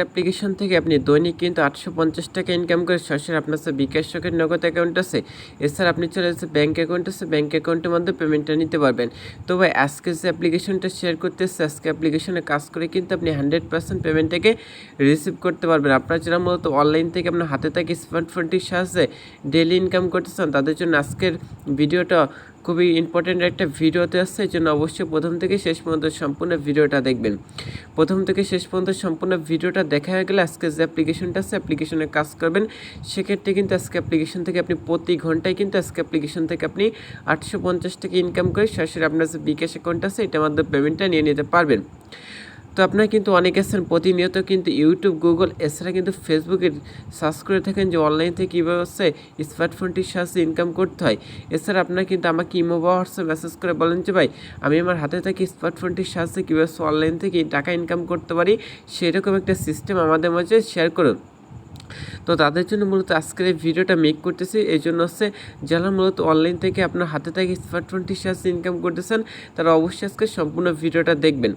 Application থেকে আপনি দৈনিক কিন্তু আটশো পঞ্চাশ টাকা ইনকাম করে সরাসরি আপনার সাথে বিকাশ শখের নগদ অ্যাকাউন্ট আছে। এছাড়া আপনি চলে যাচ্ছে ব্যাঙ্ক অ্যাকাউন্ট আছে ব্যাঙ্ক অ্যাকাউন্টের মাধ্যমে পেমেন্টটা নিতে পারবেন। তো ভাই, আজকে যে অ্যাপ্লিকেশনটা শেয়ার করতেছে, আজকে অ্যাপ্লিকেশনে কাজ করে কিন্তু আপনি হান্ড্রেড পার্সেন্ট পেমেন্টটাকে রিসিভ করতে পারবেন। আপনারা যারা মূলত অনলাইন থেকে আপনার হাতে থাকে স্মার্টফোনটির সাহায্যে ডেলি ইনকাম করতে চান, তাদের জন্য আজকের ভিডিওটা খুবই ইম্পর্টেন্ট একটা ভিডিওতে আসছে, এই জন্য অবশ্যই প্রথম থেকে শেষ পর্যন্ত সম্পূর্ণ ভিডিওটা দেখবেন। প্রথম থেকে শেষ পর্যন্ত সম্পূর্ণ ভিডিওটা দেখা হয়ে গেলে আজকে যে অ্যাপ্লিকেশনটা আছে অ্যাপ্লিকেশনে কাজ করবেন। সেক্ষেত্রে কিন্তু আজকে অ্যাপ্লিকেশন থেকে আপনি প্রতি ঘন্টায় কিন্তু আজকে অ্যাপ্লিকেশন থেকে আপনি আটশো পঞ্চাশ টাকা ইনকাম করে সরাসরি আপনার যে বিকাশ অ্যাকাউন্ট আছে, এটার মাধ্যমে পেমেন্টটা নিয়ে নিতে পারবেন। তো আপনারা কিন্তু অনেকে আছেন প্রতিনিয়ত কিন্তু ইউটিউব গুগল এছাড়া কিন্তু ফেসবুকে সার্চ করে থাকেন যে অনলাইন থেকে কীভাবে হচ্ছে স্মার্টফোনটির সাহায্যে ইনকাম করতে হয়। এছাড়া আপনারা কিন্তু আমাকে ইমো বা হোয়াটসঅ্যাপ মেসেজ করে বলেন যে, ভাই, আমি আমার হাতে থাকি স্মার্টফোনটির সাহায্যে কীভাবে অনলাইন থেকে টাকা ইনকাম করতে পারি? সেরকম একটা সিস্টেম আমাদের মধ্যে শেয়ার করুন। তো তাদের জন্য মূলত আজকের এই ভিডিওটা মেক করতেছি। এই জন্য হচ্ছে যারা মূলত অনলাইন থেকে আপনার হাতে থেকে স্মার্টফোনটির সাহায্যে ইনকাম করতেছেন, তারা অবশ্যই আজকে সম্পূর্ণ ভিডিওটা দেখবেন।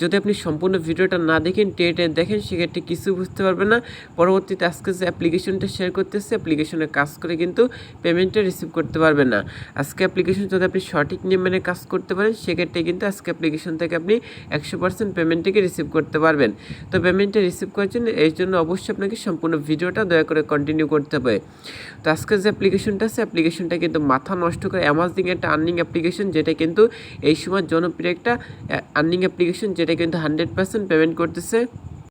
যদি আপনি সম্পূর্ণ ভিডিওটা না দেখেন টেটে দেখেন, সেক্ষেত্রে কিছু বুঝতে পারবেন না। পরবর্তীতে আজকে যে অ্যাপ্লিকেশনটা শেয়ার করতেছে অ্যাপ্লিকেশনে কাজ করে কিন্তু পেমেন্টটা রিসিভ করতে পারবেন না। আজকে অ্যাপ্লিকেশন যদি আপনি সঠিক নিয়ম মেনে কাজ করতে পারেন, সেক্ষেত্রে কিন্তু আজকে অ্যাপ্লিকেশন থেকে আপনি একশো পার্সেন্ট পেমেন্টটাকে রিসিভ করতে পারবেন। তো পেমেন্টটা রিসিভ করার জন্য এই জন্য অবশ্যই আপনাকে সম্পূর্ণ ভিডিওটা দয়া করে কন্টিনিউ করতে হবে। তো আজকে যে অ্যাপ্লিকেশনটা আছে অ্যাপ্লিকেশনটা কিন্তু মাথা নষ্ট করে অ্যামাজিং একটা আর্নিং অ্যাপ্লিকেশন যেটা কিন্তু এই সময় জনপ্রিয় একটা আর্নিং অ্যাপ্লিকেশন যেটা কিন্তু হান্ড্রেড পার্সেন্ট পেমেন্ট করতেছে।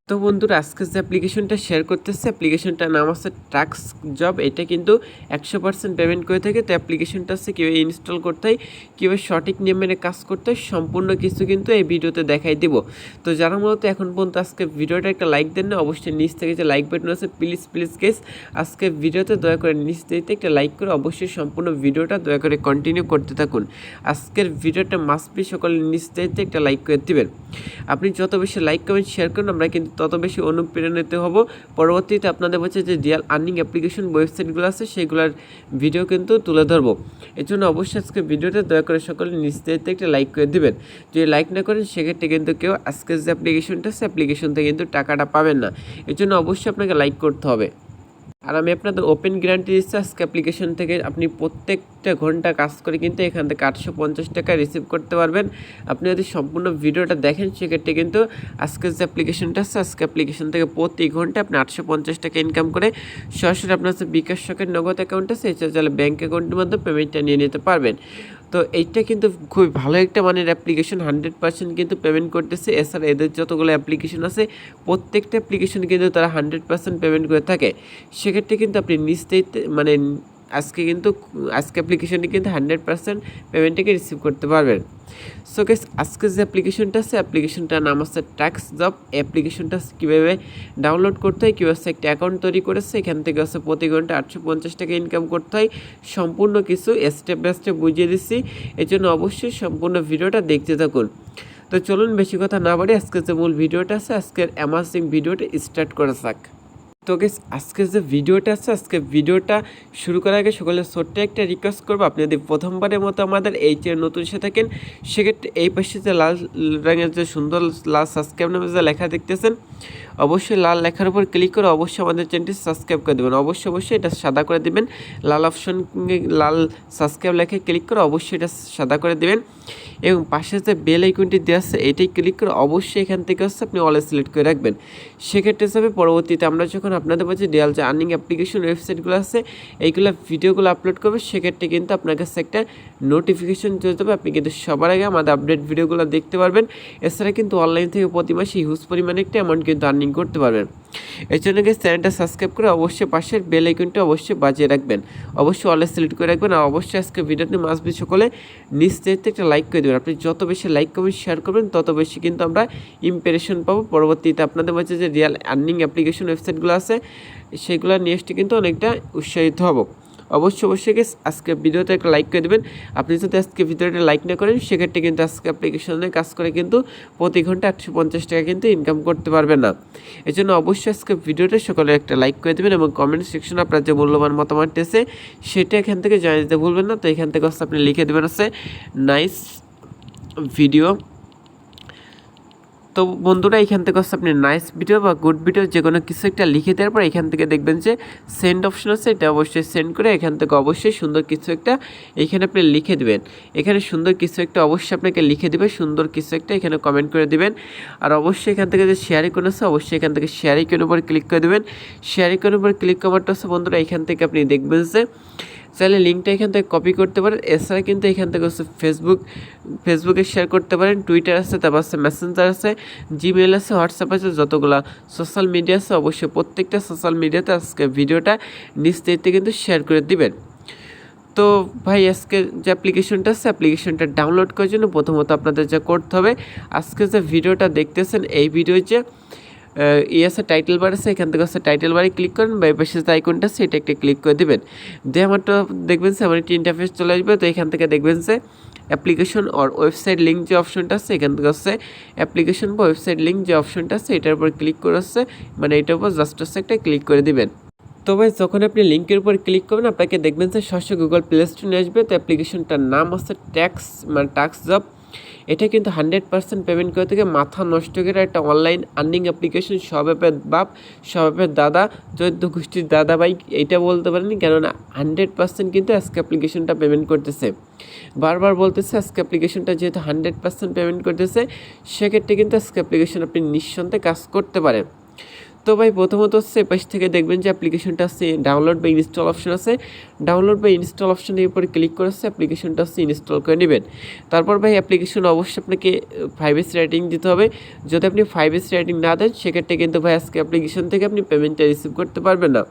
তো বন্ধুরা, আজকে যে অ্যাপ্লিকেশনটা শেয়ার করতেছে অ্যাপ্লিকেশনটার নাম আছে ট্রাক্স জব এটা কিন্তু একশো পার্সেন্ট পেমেন্ট করে থাকে। তো অ্যাপ্লিকেশনটা আছে কীভাবে ইনস্টল করতে হয়, কীভাবে সঠিক নিয়ম কাজ করতে হয়, সম্পূর্ণ কিছু কিন্তু এই ভিডিওতে দেখাই দিব। তো যারা মূলত এখন পর্যন্ত আজকে ভিডিওটা একটা লাইক দেন না অবশ্যই নিচ থেকে যে লাইক বাটন আছে প্লিজ প্লিজ কেস আজকে ভিডিওতে দয়া করে নিচ দিতে একটা লাইক করে অবশ্যই সম্পূর্ণ ভিডিওটা দয়া করে কন্টিনিউ করতে থাকুন। আজকের ভিডিওটা মাস্ট বি সকলে নিচ দিতে একটা লাইক করে দিবেন। আপনি যত বেশি লাইক কমেন্ট শেয়ার করুন, আমরা কিন্তু তত বেশি অনুপ্রেরণিত হব। পরবর্তীতে আপনাদের বলছে যে রিয়াল আর্নিং অ্যাপ্লিকেশন ওয়েবসাইটগুলো আছে, সেগুলোর ভিডিও কিন্তু তুলে ধরবো। এর জন্য অবশ্যই আজকে ভিডিওটা দয়া করে সকলে নিশ্চিত একটা লাইক করে দেবেন। যদি লাইক না করেন, সেক্ষেত্রে কিন্তু কেউ আজকের যে অ্যাপ্লিকেশনটা সে অ্যাপ্লিকেশন থেকে কিন্তু টাকাটা পাবেন না। এর জন্য অবশ্যই আপনাকে লাইক করতে হবে। আর আমি আপনাদের ওপেন গ্যারান্টি আজকে অ্যাপ্লিকেশন থেকে আপনি প্রত্যেকটা ঘণ্টা কাজ করে কিন্তু এখান থেকে আটশো পঞ্চাশ টাকা রিসিভ করতে পারবেন। আপনি যদি সম্পূর্ণ ভিডিওটা দেখেন, সেক্ষেত্রে কিন্তু আজকের যে অ্যাপ্লিকেশনটা আছে, আজকে অ্যাপ্লিকেশন থেকে প্রতি ঘণ্টা আপনি আটশো পঞ্চাশ টাকা ইনকাম করে সরাসরি আপনার বিকাশ শখের নগদ অ্যাকাউন্ট আছে এছাড়া ব্যাঙ্ক অ্যাকাউন্টের মাধ্যমে পেমেন্টটা নিয়ে নিতে পারবেন। তো এইটা কিন্তু খুব ভালো একটা মানের অ্যাপ্লিকেশন হান্ড্রেড পার্সেন্ট কিন্তু পেমেন্ট করতেছে। এছাড়া এদের যতগুলো অ্যাপ্লিকেশন আছে, প্রত্যেকটা অ্যাপ্লিকেশন কিন্তু তারা হান্ড্রেড পার্সেন্ট পেমেন্ট করে থাকে। সেক্ষেত্রে কিন্তু আপনি নিশ্চিত মানে আজকে কিন্তু আজকে অ্যাপ্লিকেশনে কিন্তু হান্ড্রেড পার্সেন্ট পেমেন্টটাকে রিসিভ করতে পারবেন। সো গেস আজকে যে অ্যাপ্লিকেশনটা আছে অ্যাপ্লিকেশনটার নাম আছে ট্যাক্স জব অ্যাপ্লিকেশনটা কীভাবে ডাউনলোড করতে হয়, কীভাবে একটা অ্যাকাউন্ট তৈরি করেছে, এখান থেকে হচ্ছে প্রতি ঘণ্টা আটশো পঞ্চাশ টাকা ইনকাম করতে হয়। সম্পূর্ণ কিছু স্টেপ বাই স্টেপ বুঝিয়ে দিচ্ছি। এর জন্য অবশ্যই সম্পূর্ণ ভিডিওটা দেখতে থাকুন। তো চলুন, বেশি কথা না বাড়ি আজকে যে মূল ভিডিওটা আছে, আজকের অ্যামাজিং ভিডিওটা স্টার্ট করা যাক। তো গেস আজকে যে ভিডিওটা আছে, আজকে ভিডিওটা শুরু করার আগে সকলের ছোট্ট একটা রিকোয়েস্ট করব। আপনি যদি প্রথমবারের মতো আমাদের এই চ্যানেল নতুন এসে থাকেন, সেক্ষেত্রে এই পাশে যে লাল রঙের যে সুন্দর লাল সাবস্ক্রাইব নামে যে লেখা দেখতেছেন, অবশ্যই লাল লেখার উপর ক্লিক করে অবশ্যই আমাদের চ্যানেলটি সাবস্ক্রাইব করে দেবেন। অবশ্যই অবশ্যই এটা সাদা করে দেবেন। লাল অপশন লাল সাবস্ক্রাইব লেখে ক্লিক করে অবশ্যই এটা সাদা করে দেবেন। এবং পাশে যে বেল আইকনটি দেওয়া আছে, এটাই ক্লিক করে অবশ্যই এখান থেকে হচ্ছে আপনি অলে সিলেক্ট করে রাখবেন। সেক্ষেত্রে হিসাবে পরবর্তীতে আমরা যখন আপনাদের বলছি ডিয়াল যে আর্নিং অ্যাপ্লিকেশন ওয়েবসাইটগুলো আছে, এইগুলো ভিডিওগুলো আপলোড করবে, সেক্ষেত্রে কিন্তু আপনার কাছে একটা নোটিফিকেশন চলে যাবে। আপনি কিন্তু সবার আগে আমাদের আপডেট ভিডিওগুলো দেখতে পারবেন। এছাড়া কিন্তু অনলাইন থেকে প্রতি মাসে হিউজ পরিমাণে একটা অ্যামাউন্ট কিন্তু আর্নিং করতে পারবেন। এর জন্য গিয়ে চ্যানেলটা সাবস্ক্রাইব করে অবশ্যই পাশের বেল আইকনটা অবশ্যই বাজিয়ে রাখবেন। অবশ্যই অলে সিলেক্ট করে রাখবেন। আর অবশ্যই আজকে ভিডিওতে মাসবি সকলে নিশ্চিত একটা লাইক করে দেবেন। আপনি যত বেশি লাইক করবেন শেয়ার করবেন, তত বেশি কিন্তু আমরা ইম্প্রেশন পাবো। পরবর্তীতে আপনাদের মাঝে যে রিয়াল আর্নিং অ্যাপ্লিকেশন ওয়েবসাইটগুলো আছে, সেগুলো নিয়ে কিন্তু অনেকটা উৎসাহিত হব। অবশ্যই অবশ্যই গেস আজকে ভিডিওতে একটা লাইক করে দেবেন। আপনি যদি আজকে ভিডিওটা লাইক না করেন, সেক্ষেত্রে কিন্তু আজকে অ্যাপ্লিকেশনে কাজ করে কিন্তু প্রতি ঘণ্টা একশো পঞ্চাশ টাকা কিন্তু ইনকাম করতে পারবেন না। এই জন্য অবশ্যই আজকে ভিডিওটা সকলে একটা লাইক করে দেবেন এবং কমেন্ট সেকশনে আপনার যে মূল্যবান মতামত এসে সেটা এখান থেকে জানিয়ে দিতে ভুলবেন না। তো এখান থেকে হচ্ছে আপনি লিখে দেবেন হচ্ছে নাইস ভিডিও তো বন্ধুরা, এখান থেকে হচ্ছে আপনি নাইস ভিডিও বা গুড ভিডিও যে কোনো কিছু একটা লিখে দেওয়ার পর এখান থেকে দেখবেন যে সেন্ড অপশন আছে, এটা অবশ্যই সেন্ড করে এখান থেকে অবশ্যই সুন্দর কিছু একটা এখানে আপনি লিখে দেবেন। এখানে সুন্দর কিছু একটা অবশ্যই আপনাকে লিখে দেবে, সুন্দর কিছু একটা এখানে কমেন্ট করে দিবেন। আর অবশ্যই এখান থেকে যে শেয়ার ইকন আছে, অবশ্যই এখান থেকে শেয়ার ইকনের উপর ক্লিক করে দেবেন। শেয়ার ইকনের উপর ক্লিক করাটা হচ্ছে বন্ধুরা, এখান থেকে আপনি দেখবেন যে চাইলে লিঙ্কটা এখান থেকে কপি করতে পারেন। এছাড়া কিন্তু এখান থেকে হচ্ছে ফেসবুক ফেসবুকে শেয়ার করতে পারেন। টুইটার আছে, তারপর আছে মেসেঞ্জার আছে জিমেল আছে হোয়াটসঅ্যাপ আছে, যতগুলো সোশ্যাল মিডিয়া আছে, অবশ্যই প্রত্যেকটা সোশ্যাল মিডিয়াতে আজকে ভিডিওটা নিশ্চিত কিন্তু শেয়ার করে দিবেন। তো ভাই, আজকে যে অ্যাপ্লিকেশনটা আছে অ্যাপ্লিকেশনটা ডাউনলোড করার জন্য প্রথমত আপনাদের যা করতে হবে, আজকে যে ভিডিওটা দেখতেছেন, এই ভিডিও যে ই আছে টাইটেল বার আছে, এখান থেকে হচ্ছে টাইটেল বারে ক্লিক করেন, বা এই যে আইকনটা আছে এটা একটা ক্লিক করে দেবেন। দিয়ে আমার তো দেখবেন যে আমার একটি ইন্টারফেস চলে আসবে, তো এখান থেকে দেখবেন যে অ্যাপ্লিকেশন অর ওয়েবসাইট লিঙ্ক যে অপশনটা আছে, এখান থেকে হচ্ছে অ্যাপ্লিকেশন বা ওয়েবসাইট লিঙ্ক যে অপশনটা আছে, এটার উপর ক্লিক করে হচ্ছে মানে এটার উপর জাস্ট হচ্ছে একটা ক্লিক করে দিবেন। তো ভাই, যখন আপনি লিঙ্কের উপর ক্লিক করবেন, আপনাকে দেখবেন যে সরাসরি গুগল প্লে স্টোর আসবে, তো অ্যাপ্লিকেশনটার নাম হচ্ছে ট্যাক্স মানে টাক্স জব এটা কিন্তু হান্ড্রেড পার্সেন্ট পেমেন্ট করে থেকে মাথা নষ্ট করে একটা অনলাইন আর্নিং অ্যাপ্লিকেশন সব অ্যাপের বাপ সব অ্যাপের দাদা, চোদ্দ গোষ্ঠীর দাদা ভাই এটা বলতে পারেনি কেননা হান্ড্রেড পার্সেন্ট কিন্তু আজকে অ্যাপ্লিকেশনটা পেমেন্ট করতেছে। বারবার বলতেছে আজকে অ্যাপ্লিকেশনটা যেহেতু হান্ড্রেড পার্সেন্ট পেমেন্ট করতেছে, সেক্ষেত্রে কিন্তু আজকে অ্যাপ্লিকেশন আপনি নিঃসন্দেহে কাজ করতে পারেন। তো ভাই প্রথমত হচ্ছে পাশ থেকে দেখবেন যে অ্যাপ্লিকেশনটা আছে ডাউনলোড বা ইনস্টল অপশন আছে। ডাউনলোড বা ইনস্টল অপশনের উপরে ক্লিক করে হচ্ছে অ্যাপ্লিকেশনটা হচ্ছে ইনস্টল করে নেবেন। তারপর ভাই অ্যাপ্লিকেশন অবশ্যই আপনাকে ফাইভ এস রাইটিং দিতে হবে। যদি আপনি ফাইভ এস রাইটিং না দেন, সেক্ষেত্রে কিন্তু ভাই আজকে অ্যাপ্লিকেশন থেকে আপনি পেমেন্টটা রিসিভ করতে পারবেন না।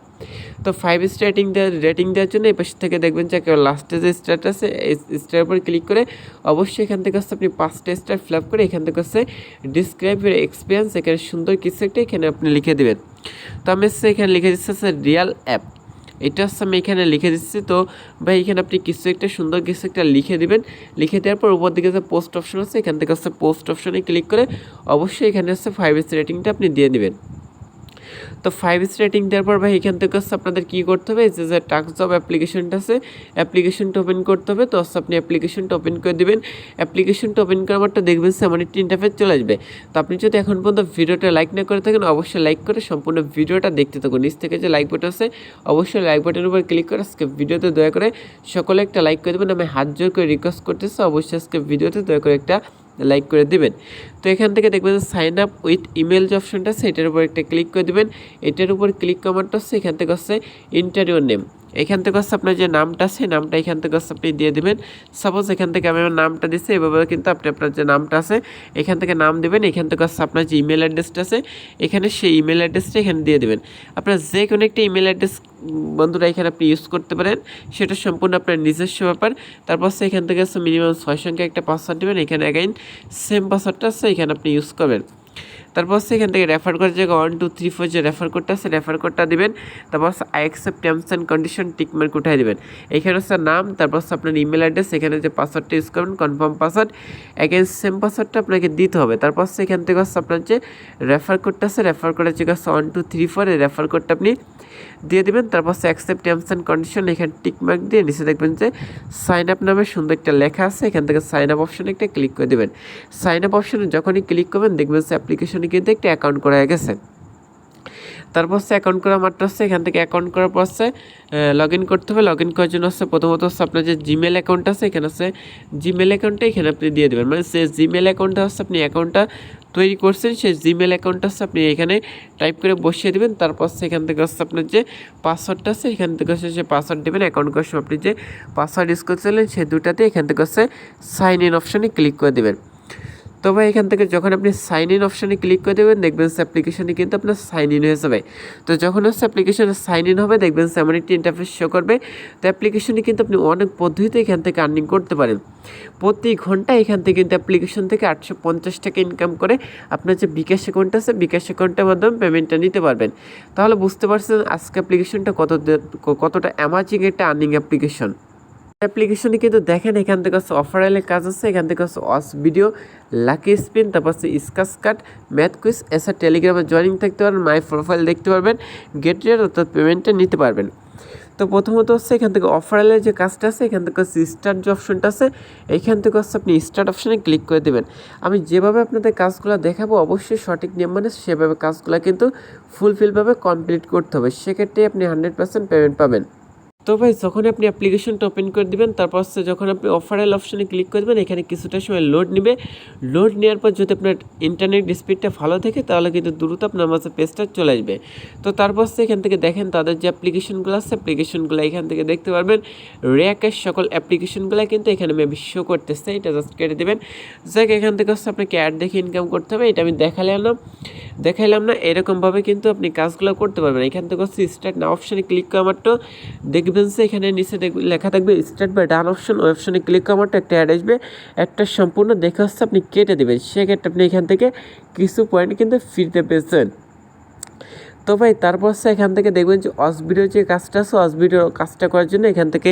তো ফাইভ স্টার রেটিং দেওয়ার রেটিং দেওয়ার জন্য এই পাশে থেকে দেখবেন যে লাস্টে যে স্টারটা আছে, এই স্টারের উপর ক্লিক করে অবশ্যই এখান থেকে হচ্ছে আপনি পাঁচটা স্টার ফিল আপ করে এখান থেকে হচ্ছে ডিসক্রাইব ইউর এক্সপিরিয়েন্স এখানে সুন্দর কিছু একটা এখানে আপনি লিখে দেবেন। তো আমি হচ্ছে এখানে লিখে দিচ্ছি হচ্ছে রিয়াল অ্যাপ এটা হচ্ছে আমি এখানে লিখে দিচ্ছি। তো ভাই, এখানে আপনি কিছু একটা সুন্দর কিছু একটা লিখে দিবেন। লিখে দেওয়ার পর উপর দিকে যে পোস্ট অপশন আছে, এখান থেকে হচ্ছে পোস্ট অপশনে ক্লিক করে অবশ্যই এখানে হচ্ছে ফাইভ এস রেটিংটা আপনি দিয়ে দিবেন। তো ফাইভ স্টার রেটিং দেওয়ার পর ভাই এখান থেকে হচ্ছে আপনাদের কী করতে হবে? যে যে টাক্স জব অ্যাপ্লিকেশনটা আছে অ্যাপ্লিকেশনটা ওপেন করতে হবে। তো হচ্ছে আপনি অ্যাপ্লিকেশনটা ওপেন করে দেবেন। অ্যাপ্লিকেশনটা ওপেন করার পরটা দেখবেন সে আমার একটি ইন্টারফেস চলে আসবে। তো আপনি যদি এখন পর্যন্ত ভিডিওটা লাইক না করে থাকেন, অবশ্যই লাইক করে সম্পূর্ণ ভিডিওটা দেখতে থাকুন। নিচ থেকে যে লাইক বাটন আছে, অবশ্যই লাইক বাটনের উপর ক্লিক করে আজকে ভিডিওতে দয়া করে সকলে একটা লাইক করে দেবেন। আমি হাত জোর করে রিকোয়েস্ট করতেছি, অবশ্যই আজকে ভিডিওতে দয়া করে একটা লাইক করে দিবেন। তো এখান থেকে দেখবেন যে সাইন আপ উইথ ইমেল যে অপশনটা আছে, এটার উপর একটা ক্লিক করে দেবেন। এটার উপর ক্লিক করাটা হচ্ছে এখান থেকে হচ্ছে ইন্টারভিউ নেম এখান থেকে হচ্ছে আপনার যে নামটা আছে, নামটা এখান থেকে হচ্ছে আপনি দিয়ে দেবেন। সাপোজ এখান থেকে আমি আমার নামটা দিচ্ছি এভাবে কিন্তু আপনি আপনার যে নামটা আছে, এখান থেকে নাম দেবেন, এখান থেকে হচ্ছে আপনার যে ইমেল অ্যাড্রেসটা আছে, এখানে সেই ইমেল অ্যাড্রেসটা এখানে দিয়ে দেবেন। আপনার যে কোনো একটা ইমেল অ্যাড্রেস বন্ধুরা এখানে আপনি ইউজ করতে পারেন। সেটা সম্পূর্ণ আপনার নিজস্ব ব্যাপার। তারপর হচ্ছে এখান থেকে মিনিমাম ছয় সংখ্যা একটা পাসওয়ার্ড দেবেন। এখানে অ্যাগাইন সেম পাসওয়ার্ডটা আছে এখানে আপনি ইউজ করবেন। তারপর এখান থেকে রেফার করার জায়গায় ওয়ান টু থ্রি ফোর যে রেফার কোডটা আছে রেফার কোডটা দেবেন। তারপর I accept terms and condition tick mark উঠাই দেবেন। এখানে হচ্ছে নাম, তারপর আপনার ইমেল অ্যাড্রেস এখানে যে পাসওয়ার্ডটা ইউজ করবেন কনফার্ম পাসওয়ার্ড অ্যাগেন্স সেম পাসওয়ার্ডটা আপনাকে দিতে হবে। তারপর এখান থেকে হচ্ছে আপনার যে রেফার কোডটা আছে রেফার কোডের যে হচ্ছে ওয়ান টু থ্রি ফোর এই রেফার কোডটা আপনি দিয়ে দেবেন। তারপর হচ্ছে অ্যাকসেপ্ট টার্মস অ্যান্ড কন্ডিশন এখানে টিকমার্ক দিয়ে নিচে দেখবেন যে সাইন আপ নামে সুন্দর একটা লেখা আছে। এখান থেকে সাইন আপ অপশনে একটা ক্লিক করে দেবেন। সাইন আপ অপশনে যখনই ক্লিক করবেন, দেখবেন যে অ্যাপ্লিকেশনে কিন্তু একটা অ্যাকাউন্ট করা হয়ে গেছে। তারপর হচ্ছে অ্যাকাউন্ট করা মাত্র হচ্ছে, এখান থেকে অ্যাকাউন্ট করার পর হচ্ছে লগ ইন করতে হবে। লগ ইন করার জন্য হচ্ছে প্রথমত হচ্ছে আপনার যে জিমেল অ্যাকাউন্ট আছে, এখানে হচ্ছে জিমেল অ্যাকাউন্টটা এখানে আপনি দিয়ে দেবেন। মানে সে জিমেল অ্যাকাউন্টটা হচ্ছে আপনি অ্যাকাউন্টটা তৈরি করছেন, সেই জিমেল অ্যাকাউন্টটা হচ্ছে আপনি এখানে টাইপ করে বসিয়ে দেবেন। তারপর এখান থেকে হচ্ছে আপনার যে পাসওয়ার্ডটা আছে, এখান থেকে হচ্ছে সে পাসওয়ার্ড দেবেন। অ্যাকাউন্ট করার সময় আপনি যে পাসওয়ার্ড ইউজ করতে করছিলেন সেই দুটাতে এখান থেকে হচ্ছে সাইন ইন অপশানে ক্লিক করে দেবেন। তো ভাই, এখান থেকে যখন আপনি সাইন ইন অপশানে ক্লিক করে দেবেন, দেখবেন সে অ্যাপ্লিকেশনে কিন্তু আপনার সাইন ইন হয়ে যাবে। তো যখন হচ্ছে অ্যাপ্লিকেশনে সাইন ইন হবে, দেখবেন সে এমন একটি ইন্টারফেস শো করবে। তো অ্যাপ্লিকেশনে কিন্তু আপনি অনেক পদ্ধতিতে এখান থেকে আর্নিং করতে পারেন। প্রতি ঘণ্টা এখান থেকে কিন্তু অ্যাপ্লিকেশন থেকে আটশো পঞ্চাশ টাকা ইনকাম করে আপনার যে বিকাশ অ্যাকাউন্ট আছে, বিকাশ অ্যাকাউন্টের মাধ্যমে পেমেন্টটা নিতে পারবেন। তাহলে বুঝতে পারছেন আজকে অ্যাপ্লিকেশনটা কত কতটা অ্যামাজিং একটা আর্নিং অ্যাপ্লিকেশন অ্যাপ্লিকেশনে কিন্তু দেখেন, এখান থেকে হচ্ছে অফারেলের কাজ আছে, এখান থেকে হচ্ছে ওয়াস ভিডিও লাকি স্পিন তারপর হচ্ছে স্কাস কাট ম্যাথ কুইজ এছাড়া টেলিগ্রামে জয়েনিং থাকতে পারেন মাই প্রোফাইল দেখতে পারবেন গেট রেট অর্থাৎ পেমেন্টটা নিতে পারবেন। তো প্রথমত হচ্ছে এখান থেকে অফারেলের যে কাজটা আছে, এখান থেকে হচ্ছে স্টার্ট যে অপশনটা আছে এইখান থেকে হচ্ছে আপনি স্টার্ট অপশানে ক্লিক করে দেবেন। আমি যেভাবে আপনাদের কাজগুলো দেখাবো, অবশ্যই সঠিক নিয়ম মানে সেভাবে কাজগুলো কিন্তু ফুলফিলভাবে কমপ্লিট করতে হবে। সেক্ষেত্রে আপনি হান্ড্রেড পার্সেন্ট পেমেন্ট পাবেন। তো ভাই যখন আপনি অ্যাপ্লিকেশনটা ওপেন করে দিবেন, তারপর হচ্ছে যখন আপনি অফারেল অপশানে ক্লিক করে দেবেন, এখানে কিছুটা সময় লোড নেবে। লোড নেওয়ার পর যদি আপনার ইন্টারনেট স্পিডটা ভালো থাকে, তাহলে কিন্তু দ্রুত আপনার মাঝে পেজটা চলে আসবে। তো তারপর হচ্ছে এখান থেকে দেখেন, তাদের যে অ্যাপ্লিকেশনগুলো আছে অ্যাপ্লিকেশনগুলো এখান থেকে দেখতে পারবেন। র্যাকের সকল অ্যাপ্লিকেশনগুলো কিন্তু এখানে আমি শো করতেছে, এটা জাস্ট কেটে দেবেন। যাক এখান থেকে হচ্ছে আপনাকে অ্যাড দেখে ইনকাম করতে হবে, এটা আমি দেখালাম না। দেখাইলাম না, এরকমভাবে কিন্তু আপনি কাজগুলো করতে পারবেন। এখান থেকে হচ্ছে স্টার্ট না অপশানে ক্লিক করা মাত্র। দেখবেন যে এখানে নিচে লেখা থাকবে স্টার্ট বা ডান অপশন ওই অপশানে ক্লিক করা মাত্র একটা অ্যাড আসবে। একটা সম্পূর্ণ দেখে হচ্ছে আপনি কেটে দেবেন। সেক্ষেত্রে আপনি এখান থেকে কিছু পয়েন্ট কিন্তু ফিরতে পেয়েছেন। তো ভাই, তারপর হচ্ছে এখান থেকে দেখবেন যে অস ভিডিও যে কাজটা আছে অস ভিডিও কাজটা করার জন্য এখান থেকে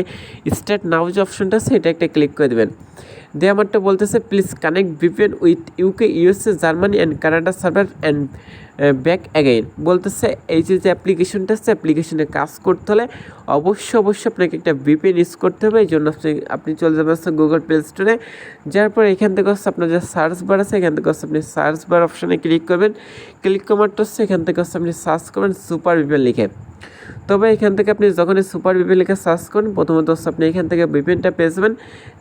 স্টার্ট নাও যে অপশনটা আছে, এটা একটা ক্লিক করে দেবেন। দিয়ে আমারটা বলতেছে please connect VPN with UK USA Germany and Canada server and back again বলতেছে, এই যে যে অ্যাপ্লিকেশনটা আছে অ্যাপ্লিকেশনে কাজ করতে হলে অবশ্যই অবশ্যই আপনাকে একটা ভিপিএন ইউজ করতে হবে। এই জন্য আপনি আপনি চলে যাবেন হচ্ছে গুগল প্লে স্টোরে যার পর এখান থেকে হচ্ছে আপনার যে সার্চ বার আছে, এখান থেকে হচ্ছে আপনি সার্চ বার অপশানে ক্লিক করবেন। ক্লিক করার হচ্ছে এখান থেকে হচ্ছে আপনি সার্চ করবেন সুপার ভিপিএন লিখে। তবে এখান থেকে আপনি যখনই সুপার ভিপিএন লিখে সার্চ করেন প্রথমত হচ্ছে আপনি এখান থেকে ভিপিএনটা পেয়ে যাবেন।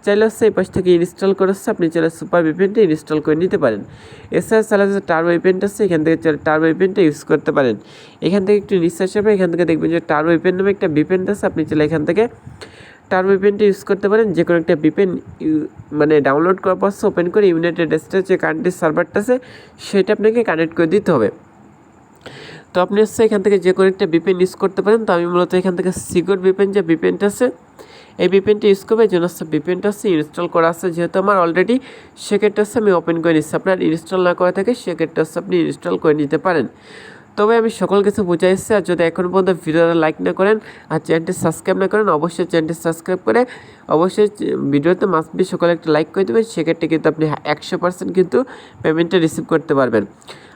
চাইলে হচ্ছে এই পাশ থেকে ইনস্টল করে হচ্ছে আপনি চাইলে সুপার ভিপিএনটা ইনস্টল করে নিতে পারেন। এছাড়া চাইলে যে টার্বো ভিপিএনটা আছে, এখান থেকে টার্বো ভিপিএনটা ইউজ করতে পারেন। এখান থেকে একটু রিসার্চ হবে, এখান থেকে দেখবেন যে টার্বো ভিপিএন নামে একটা ভিপিএন আছে, আপনি চাইলে এখান থেকে টার্বো ভিপিএনটা ইউজ করতে পারেন। যে কোনো একটা ভিপিএন মানে ডাউনলোড করার পর ওপেন করে ইউনাইটেড স্টেটস যে কান্ট্রির সার্ভারটা আছে, সেটা আপনাকে কানেক্ট করে দিতে হবে। তো আপনি হচ্ছে এখান থেকে যে কোনো একটা বিপেন ইউজ করতে পারেন। তো আমি মূলত এখান থেকে সিকিউর বিপেন যে বিপেনটা আছে এই বিপিনটি ইউজ করবে জন্য হচ্ছে হচ্ছে ইনস্টল করা আছে, যেহেতু আমার অলরেডি সেক্ষেত্রে হচ্ছে আমি ওপেন করে নিচ্ছি। আপনার ইনস্টল না করে থাকে সেক্ষেত্রে আপনি ইনস্টল করে নিতে পারেন। তবে আমি সকল কিছু বুঝাই এসেছি। আর যদি এখন পর্যন্ত ভিডিওটা লাইক না করেন আর চ্যানেলটি সাবস্ক্রাইব না করেন, অবশ্যই চ্যানেলটি সাবস্ক্রাইব করে অবশ্যই ভিডিওতে মাস্ট বি সকলে একটা লাইক করে দেবেন। সেক্ষেত্রে কিন্তু আপনি একশো পার্সেন্ট কিন্তু পেমেন্টটা রিসিভ করতে পারবেন।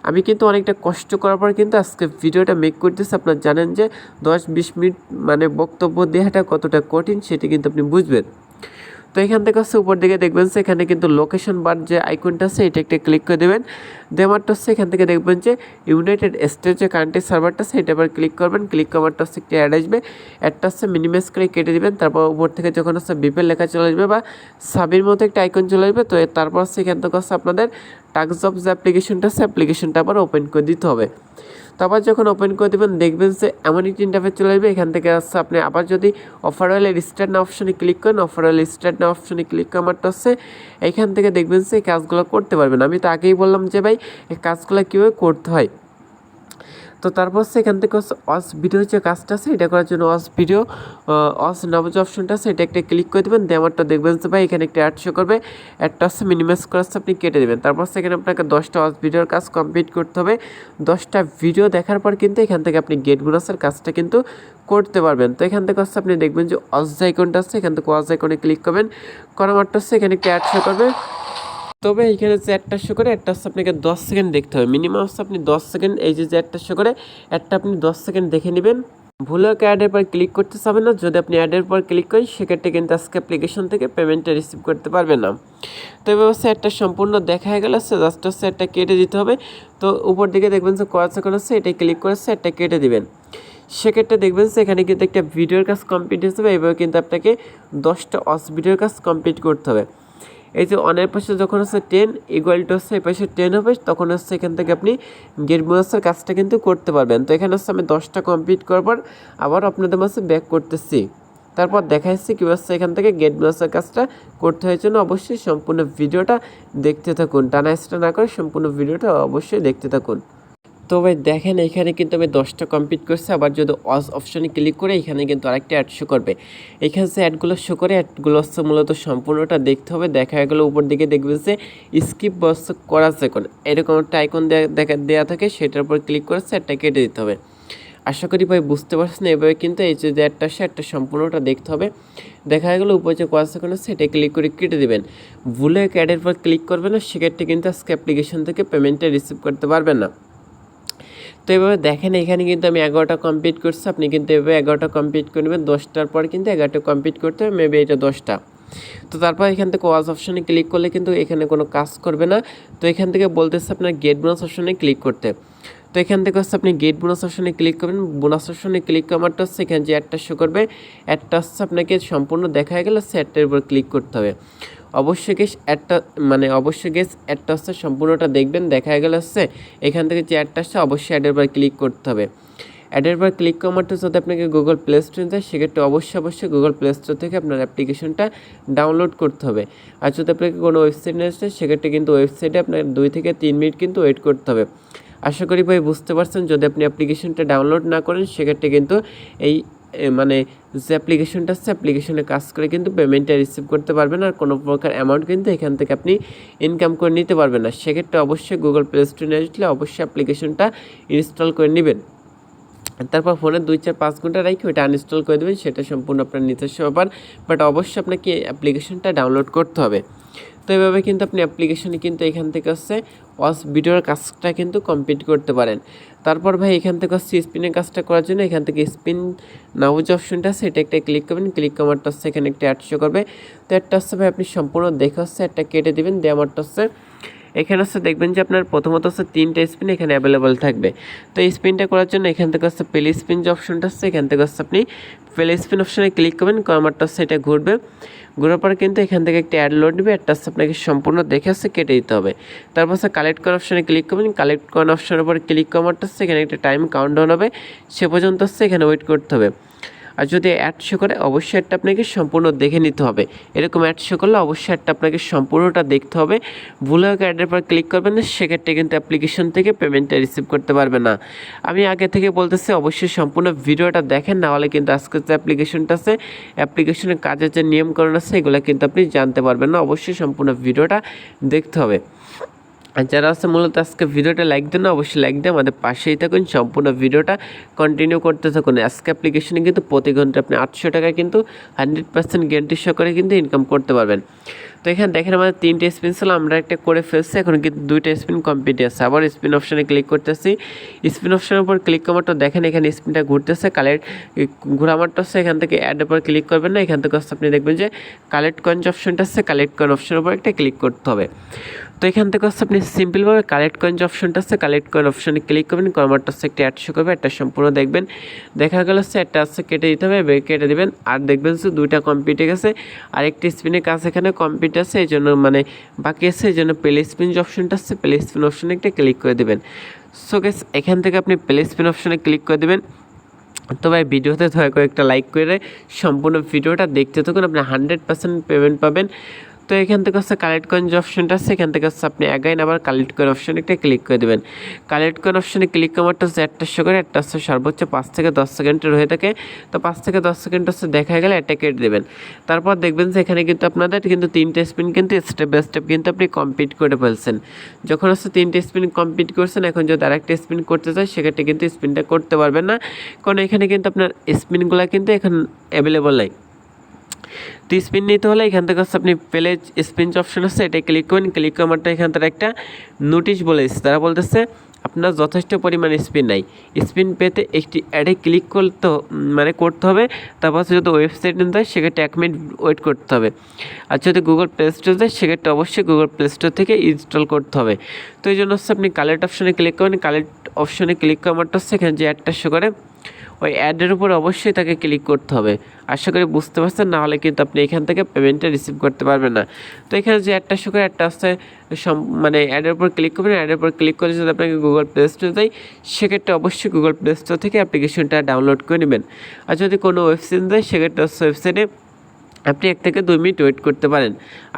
আমি কিন্তু অনেকটা কষ্ট করার পর কিন্তু আজকে ভিডিওটা মেক করতেছি। আপনারা জানেন যে দশ বিশ মিনিট মানে বক্তব্য দেওয়াটা কতটা কঠিন সেটি কিন্তু আপনি বুঝবেন। তো এখান থেকে হচ্ছে উপর দিকে দেখবেন যে এখানে কিন্তু লোকেশন বার যে আইকনটা আছে, এটা একটা ক্লিক করে দেবেন। দেওয়ারটা হচ্ছে এখান থেকে দেখবেন যে ইউনাইটেড স্টেট যে কান্ট্রি সার্ভারটা আছে, এটা আবার ক্লিক করবেন। ক্লিক করারটা হচ্ছে একটা অ্যাড আসবে। অ্যাডটা হচ্ছে মিনিমাইজ করে কেটে দেবেন। তারপর উপর থেকে যখন হচ্ছে বিপেল লেখা চলে আসবে বা সাবির মতো একটা আইকন চলে আসবে, তো তারপর এখান থেকে হচ্ছে আপনাদের টাক্স অফ যে অ্যাপ্লিকেশনটা আছে অ্যাপ্লিকেশনটা আবার ওপেন করে দিতে হবে। তারপর যখন ওপেন করে দেবেন, দেখবেন যে এমন একটি ইন্টারফেস চলে আসবে। এখান থেকে আসছে আপনি আবার যদি অফার অয়েলের স্টার্ট না অপশনে ক্লিক করেন অফার অয়েল স্টার্ট না অপশনে ক্লিক করারটা হচ্ছে এখান থেকে দেখবেন সে কাজগুলো করতে পারবেন। আমি তো আগেই বললাম যে ভাই, এই কাজগুলো কীভাবে করতে হয়? তো তারপর এখান থেকে হচ্ছে অস ভিডিও যে কাজটা আছে, এটা করার জন্য অস ভিডিও অস নাম যে অপশনটা আছে, এটা একটা ক্লিক করে দেবেন দেওয়ারটা দেখবেন যে ভাই এখানে একটা অ্যাড শো করবে অ্যাডটা হচ্ছে মিনিমাইজ করে হচ্ছে আপনি কেটে দেবেন। তারপর এখানে আপনাকে দশটা অস ভিডিওর কাজ কমপ্লিট করতে হবে। দশটা ভিডিও দেখার পর কিন্তু এখান থেকে আপনি গেট বোনাসের কাজটা কিন্তু করতে পারবেন। তো এখান থেকে হচ্ছে আপনি দেখবেন যে অস আইকনটা আছে, এখান থেকে অস আইকনে ক্লিক করবেন করা মাত্র হচ্ছে এখানে একটা অ্যাড শো করবে। তবে এইখানে যে একটা শো করে, একটা হচ্ছে আপনাকে দশ সেকেন্ড দেখতে হবে। মিনিমাম হচ্ছে আপনি দশ সেকেন্ড এই যে একটা শো করে, একটা আপনি দশ সেকেন্ড দেখে নেবেন। ভুলেও অ্যাডের পর ক্লিক করতে চাবেন না। যদি আপনি অ্যাডের পর ক্লিক করেন, সেক্ষেত্রে কিন্তু আজকে অ্যাপ্লিকেশন থেকে পেমেন্টটা রিসিভ করতে পারবেন না। তো হচ্ছে একটা সম্পূর্ণ দেখা হয়ে গেলে। জাস্ট হচ্ছে একটা কেটে দিতে হবে। তো উপর দিকে দেখবেন যে সেকেন্ড হচ্ছে এটাই ক্লিক করেছে একটা কেটে দিবেন। সেক্ষেত্রে দেখবেন যে এখানে কিন্তু একটা ভিডিওর কাজ কমপ্লিট হিসেবে এবার কিন্তু আপনাকে দশটা অস ভিডিওর কাজ কমপ্লিট করতে হবে। এই যে অনের পাশে যখন হচ্ছে টেন ইকুয়াল টু হচ্ছে এই পাশে টেন হবে, তখন হচ্ছে এখান থেকে আপনি গেট বোনাসের কাজটা কিন্তু করতে পারবেন। তো এখানে হচ্ছে আমি দশটা কমপ্লিট করবার আবার আপনাদের মাঝে ব্যাক করতেছি। তারপর দেখা যাচ্ছে কী হচ্ছে এখান থেকে গেট বোনাসের কাজটা করতে হয় জন্য অবশ্যই সম্পূর্ণ ভিডিওটা দেখতে থাকুন। টানা না করে সম্পূর্ণ ভিডিওটা অবশ্যই দেখতে থাকুন। তো ভাই দেখেন, এখানে কিন্তু আমি দশটা কমপ্লিট করছি। আবার যদি অস অপশনে ক্লিক করে, এখানে কিন্তু আরেকটা অ্যাড শো করবে। এখানে যে অ্যাডগুলো শো করে অ্যাডগুলো হচ্ছে মূলত সম্পূর্ণটা দেখতে হবে। দেখা গেলো উপর দিকে দেখবে যে স্কিপ বস করা সেকন্ড এরকম একটা আইকন দেখা দেওয়া থাকে, সেটার উপর ক্লিক করে অ্যাডটা কেটে দিতে হবে। আশা করি ভাই বুঝতে পারছেন, এভাবে কিন্তু এই যে অ্যাডটা সে একটা সম্পূর্ণটা দেখতে হবে। দেখা গেলো উপরে যে কোয়া সেকেন্ড আছে সেটা ক্লিক করে কেটে দেবেন। ভুলে অ্যাডের পর ক্লিক করবেন না, সেক্ষেত্রে কিন্তু আজকে অ্যাপ্লিকেশন থেকে পেমেন্টটা রিসিভ করতে পারবেন না। তো এভাবে দেখেন, এখানে কিন্তু আমি এগারোটা কমপ্লিট করছি, আপনি কিন্তু এভাবে এগারোটা কমপ্লিট করে নেবেন, দশটার পর কিন্তু এগারোটা কমপ্লিট করতে হবে মেবি এটা দশটা। তো তারপর এখান থেকে ওয়াজ অপশানে ক্লিক করলে কিন্তু এখানে কোনো কাজ করবে না। তো এখান থেকে বলতেছে আপনার গেট বোনাস অপশনে ক্লিক করতে। তো এখান থেকে হচ্ছে আপনি গেট বোনাস অপশনে ক্লিক করবেন বোনাস অপশনে ক্লিক করারটা হচ্ছে এখানে যে অ্যাডটা শো করবে অ্যাডটা হচ্ছে আপনাকে সম্পূর্ণ দেখা গেলে সে অ্যাডটার উপর ক্লিক করতে হবে। অবশ্যই গেস অ্যাডটা মানে অবশ্যই গেস অ্যাডটা হচ্ছে সম্পূর্ণটা দেখবেন, দেখা গেলে হচ্ছে এখান থেকে যে অ্যাডটা আসছে, অবশ্যই অ্যাডের উপর ক্লিক করতে হবে। অ্যাডের পর ক্লিক করার যদি আপনাকে গুগল প্লে স্টোরে যায় সেক্ষেত্রে অবশ্যই অবশ্যই গুগল প্লে স্টোর থেকে আপনার অ্যাপ্লিকেশনটা ডাউনলোড করতে হবে। আর যদি আপনাকে কোনো ওয়েবসাইট নিয়ে আসছে সেক্ষেত্রে কিন্তু ওয়েবসাইটে আপনার দুই থেকে তিন মিনিট কিন্তু ওয়েট করতে হবে। আশা করি ভাই বুঝতে পারছেন, যদি আপনি অ্যাপ্লিকেশনটা ডাউনলোড না করেন, সেক্ষেত্রে কিন্তু এই মানে যে অ্যাপ্লিকেশনটা আছে অ্যাপ্লিকেশনে কাজ করে কিন্তু পেমেন্টটা রিসিভ করতে পারবেন আর কোনো প্রকার অ্যামাউন্ট কিন্তু এখান থেকে আপনি ইনকাম করে নিতে পারবেন না। সেক্ষেত্রে অবশ্যই গুগল প্লে স্টোরে আসলে অবশ্যই অ্যাপ্লিকেশনটা ইনস্টল করে নেবেন। তারপর ফোনে দুই চার পাঁচ ঘণ্টা রাখি ওইটা আনইনস্টল করে দেবেন, সেটা সম্পূর্ণ আপনার নিজস্ব ব্যাপার বাট অবশ্যই আপনাকে অ্যাপ্লিকেশনটা ডাউনলোড করতে হবে। তো এভাবে কিন্তু আপনি অ্যাপ্লিকেশনে কিন্তু এখান থেকে হচ্ছে ওয়াস ভিডিওর কাজটা কিন্তু কমপ্লিট করতে পারেন। তারপর ভাই এখান থেকে হচ্ছে স্পিনের কাজটা করার জন্য এখান থেকে স্পিন নাও যে অপশনটা আছে এটা একটা ক্লিক করবেন। ক্লিক করারটা হচ্ছে এখানে একটা অ্যাড শো করবে। তো একটা হচ্ছে ভাই আপনি সম্পূর্ণ দেখে হচ্ছে একটা কেটে দেবেন। দিয়ে আমারটা হচ্ছে এখানে হচ্ছে দেখবেন যে আপনার প্রথমত হচ্ছে তিনটে স্পিন এখানে অ্যাভেলেবল থাকবে। তো এই স্পিনটা করার জন্য এখান থেকে হচ্ছে প্লে স্পিন যে অপশনটা আছে, এখান থেকে হচ্ছে আপনি স্পিন অপশানে ক্লিক করবেন কমারটা সেটা ঘুরবে। ঘোরার পর কিন্তু এখান থেকে একটা অ্যাড লোড নেবে অ্যাডটা আপনাকে সম্পূর্ণ দেখে আসছে কেটে দিতে হবে। তারপর সে কালেক্ট করার অপশানে ক্লিক করবেন, কালেক্ট করার অপশানের উপর ক্লিক কমারটা এখানে একটা টাইম কাউন্ট ডাউন হবে। সে পর্যন্ত এখানে ওয়েট করতে হবে। আর যদি অ্যাড শো করে, অবশ্যই অ্যাডটা আপনাকে সম্পূর্ণ দেখে নিতে হবে। এরকম অ্যাড শো করলে অবশ্যই অ্যাডটা আপনাকে সম্পূর্ণটা দেখতে হবে। ভুলে হোক অ্যাডের পর ক্লিক করবেন না, সেক্ষেত্রে কিন্তু অ্যাপ্লিকেশন থেকে পেমেন্টটা রিসিভ করতে পারবে না। আমি আগে থেকে বলতেছি, অবশ্যই সম্পূর্ণ ভিডিওটা দেখেন, না হলে কিন্তু আজকের যে অ্যাপ্লিকেশনটা আছে অ্যাপ্লিকেশনের কাজের যে নিয়মকরণ আছে, এগুলো কিন্তু আপনি জানতে পারবেন না। অবশ্যই সম্পূর্ণ ভিডিওটা দেখতে হবে। যারা আছে মূলত আজকে ভিডিওটা লাইক দেন অবশ্যই লাইক দিয়ে আমাদের পাশেই থাকুন, সম্পূর্ণ ভিডিওটা কন্টিনিউ করতে থাকুন। আজকে অ্যাপ্লিকেশনে কিন্তু প্রতি ঘণ্টা আপনি আটশো টাকা কিন্তু হান্ড্রেড পার্সেন্ট গ্যারান্টি সহকারে কিন্তু ইনকাম করতে পারবেন। তো এখানে দেখেন আমাদের তিনটে স্পিন ছিল আমরা একটা করে ফেলছি, এখন কিন্তু দুইটা স্পিন কমপ্লিট আছে। আবার স্পিন অপশানে ক্লিক করতেছি। স্পিন অপশানের উপর ক্লিক করার তো দেখেন এখানে স্পিনটা ঘুরতেছে কালেক্ট ঘোরামারটা হচ্ছে এখান থেকে অ্যাডের উপর ক্লিক করবেন না, এখান থেকে আপনি দেখবেন যে কালেক্ট কয়েন অপশানটা অপশনটা আছে কালেক্ট কয়েন অপশনের উপর একটা ক্লিক করতে হবে। তো এখান থেকে হচ্ছে আপনি সিম্পলভাবে কালেক্ট কয়েন যে অপশনটা আছে কালেক্ট কয়েন অপশনে ক্লিক করবেন কর্মারটা হচ্ছে একটা অ্যাড শো করবে একটা সম্পূর্ণ দেখবেন। দেখা গেল হচ্ছে একটা হচ্ছে কেটে দিতে হবে কেটে দেবেন, আর দেখবেন যে দুইটা কম্পিউটে গেছে, আর একটি স্পিনের কাজ এখানে কমপ্লিট আছে, এই জন্য মানে বাকি আছে, এই জন্য প্লে স্পিন যে অপশনটা আছে প্লে স্পিন অপশনে একটা ক্লিক করে দেবেন। সো গেস এখান থেকে আপনি প্লে স্পিন অপশনে ক্লিক করে দেবেন। তো ভাই, ভিডিওতে দয়া করে একটা লাইক করে সম্পূর্ণ ভিডিওটা দেখতে থাকুন, আপনি হান্ড্রেড পার্সেন্ট পেমেন্ট পাবেন। তো এখান থেকে হচ্ছে কালেক্ট কয়েন যে অপশনটা আছে, এখান থেকে হচ্ছে আপনি অ্যাগাইন আবার কালেক্ট কয়েন অপশনে একটা ক্লিক করে দেবেন। কালেক্ট কয়েন অপশনে ক্লিক করারটা হচ্ছে একটা করে, একটা হচ্ছে সর্বোচ্চ পাঁচ থেকে দশ সেকেন্ডের হয়ে থাকে। তো পাঁচ থেকে দশ সেকেন্ড হচ্ছে দেখা গেলে একটা কেটে দেবেন। তারপর দেখবেন যে এখানে কিন্তু আপনাদের কিন্তু তিনটে স্পিন কিন্তু স্টেপ বাই স্টেপ কিন্তু আপনি কমপ্লিট করে ফেলছেন। যখন হচ্ছে তিনটে স্পিন কমপ্লিট করছেন, এখন যদি আরেকটা স্পিন করতে চাই সেক্ষেত্রে কিন্তু স্পিনটা করতে পারবেন না। কারণ এখানে কিন্তু আপনার স্পিনগুলো কিন্তু এখন অ্যাভেলেবল নাই। তো স্পিন নিতে হলে এখান থেকে হচ্ছে আপনি পেলে স্পিন অপশন আছে এটা ক্লিক করবেন ক্লিক করারটা এখান থেকে একটা নোটিশ বলে দিচ্ছে। তারা বলতেছে, আপনার যথেষ্ট পরিমাণ স্পিন নাই। স্পিন পেতে একটি অ্যাডে ক্লিক করতে মানে করতে হবে। তারপর যদি ওয়েবসাইট নিতে হয়, সেক্ষেত্রে এক মিনিট ওয়েট করতে হবে। আর যদি গুগল প্লে স্টোর যায়, সেক্ষেত্রে অবশ্যই গুগল প্লে স্টোর থেকে ইনস্টল করতে হবে। তো এই জন্য হচ্ছে আপনি কালেক্ট অপশনে ক্লিক করবেন কালেক্ট অপশনে ক্লিক করারটা হচ্ছে এখানে যে অ্যাডটা শো করে ওই অ্যাডের উপর অবশ্যই তাকে ক্লিক করতে হবে। আশা করি বুঝতে পারছেন, না হলে কিন্তু আপনি এখান থেকে পেমেন্টটা রিসিভ করতে পারবেন না। তো এখানে যে অ্যাডটা শো করে অ্যাডটা সম- মানে অ্যাডের উপর ক্লিক করবেন অ্যাডের উপর ক্লিক করে যদি আপনাকে গুগল প্লে স্টোর দেয়, সেক্ষেত্রে অবশ্যই গুগল প্লে স্টোর থেকে অ্যাপ্লিকেশনটা ডাউনলোড করে নেবেন। আর যদি কোনো ওয়েবসাইট দেয়, সেক্ষেত্রে ওয়েবসাইটে আপনি এক থেকে দুই মিনিট ওয়েট করতে পারেন।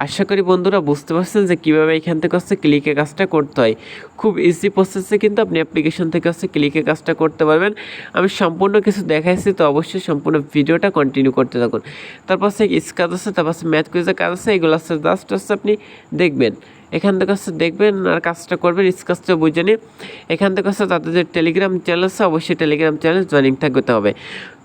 আশা করি বন্ধুরা বুঝতে পারছেন যে কীভাবে এখান থেকে হচ্ছে ক্লিকে কাজটা করতে হয়। খুব ইজি প্রসেসে কিন্তু আপনি অ্যাপ্লিকেশন থেকে হচ্ছে ক্লিকে কাজটা করতে পারবেন। আমি সম্পূর্ণ কিছু দেখাইছি, তো অবশ্যই সম্পূর্ণ ভিডিওটা কন্টিনিউ করতে থাকুন। তারপর হচ্ছে কাজ আছে, তারপর হচ্ছে ম্যাথ কুইজের কাজ আছে, এগুলো হচ্ছে জাস্ট হচ্ছে আপনি দেখবেন। এখান থেকে হচ্ছে দেখবেন আর কাজটা করবেন কাজটা বুঝে নিয়ে। এখান থেকে হচ্ছে তাদের যে টেলিগ্রাম চ্যানেল আছে, অবশ্যই টেলিগ্রাম চ্যানেল জয়েনিং থাকতে হবে।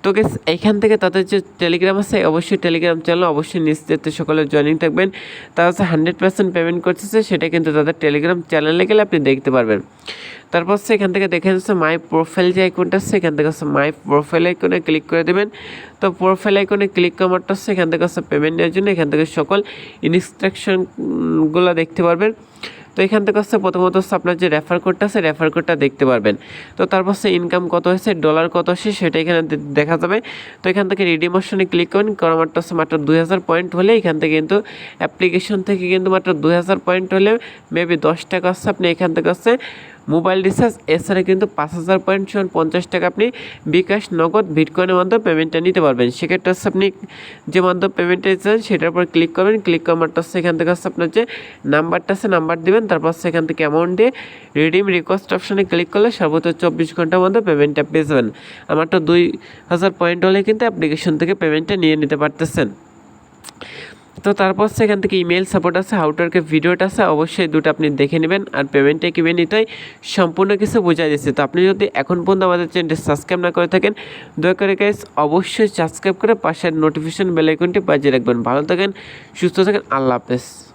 তো গেস এইখান থেকে তাদের যে টেলিগ্রাম আছে, অবশ্যই টেলিগ্রাম চ্যানেল অবশ্যই নিশ্চিত সকলে জয়েনিং থাকবেন। তারা হচ্ছে হান্ড্রেড পার্সেন্ট পেমেন্ট করতেছে, সেটা কিন্তু তাদের টেলিগ্রাম চ্যানেলে গেলে আপনি দেখতে পারবেন। তারপর হচ্ছে এখান থেকে দেখে যাচ্ছে মাই প্রোফাইল যে আইকনটা আছে, এখান থেকে হচ্ছে মাই প্রোফাইল আইকনে ক্লিক করে দেবেন। তো প্রোফাইল আইকনে ক্লিক করারটা হচ্ছে এখান থেকে হচ্ছে পেমেন্ট নেওয়ার জন্য এখান থেকে সকল ইনস্ট্রাকশনগুলো দেখতে পারবেন। তো এখান থেকে হচ্ছে প্রথমত হচ্ছে আপনার যে রেফার কোডটা আছে রেফার কোডটা দেখতে পারবেন। তো তারপর হচ্ছে ইনকাম কত হয়েছে ডলার কত হয়েছে, সেটা এখানে দেখা যাবে। তো এখান থেকে রিডিম অপশনে ক্লিক করুন মাত্র হচ্ছে মাত্র দুই হাজার পয়েন্ট হলে এখান থেকে কিন্তু অ্যাপ্লিকেশন থেকে কিন্তু মাত্র দুই হাজার পয়েন্ট হলে মেবি দশ টাকা হচ্ছে আপনি এখান থেকে হচ্ছে মোবাইল রিচার্জ, এছাড়া কিন্তু পাঁচ হাজার পয়েন্ট সমান পঞ্চাশ টাকা আপনি বিকাশ নগদ বিটকয়েনের মাধ্যমে পেমেন্টটা নিতে পারবেন। সেক্ষেত্রে হচ্ছে আপনি যে মাধ্যমে পেমেন্টটা চান, সেটার উপর ক্লিক করবেন। ক্লিক করার হচ্ছে এখান থেকে হচ্ছে আপনার যে নাম্বারটা আছে নাম্বার দিবেন। তারপর এখান থেকে অ্যামাউন্ট দিয়ে রিডিম রিকোয়েস্ট অপশানে ক্লিক করলে সর্বোচ্চ চব্বিশ ঘণ্টার মধ্যে পেমেন্টটা পেয়ে যাবেন। আমার তো দুই হাজার পয়েন্ট হলে কিন্তু অ্যাপ্লিকেশন থেকে পেমেন্টটা নিয়ে নিতে পারতেছেন। তো তারপর সেখান থেকে ইমেল সাপোর্ট আছে হাউটারকে ভিডিওটা আছে, অবশ্যই দুটো আপনি দেখে নেবেন আর পেমেন্টটা কীভাবে নিতে সম্পূর্ণ কিছু বোঝাই দিচ্ছে তো আপনি যদি এখন পর্যন্ত আমাদের চ্যানেলটি সাবস্ক্রাইব না করে থাকেন, দয়া করে গাইস অবশ্যই সাবস্ক্রাইব করে পাশের নোটিফিকেশন বেল আইকনটি বাজিয়ে রাখবেন। ভালো থাকেন, সুস্থ থাকেন, আল্লাহ হাফেজ।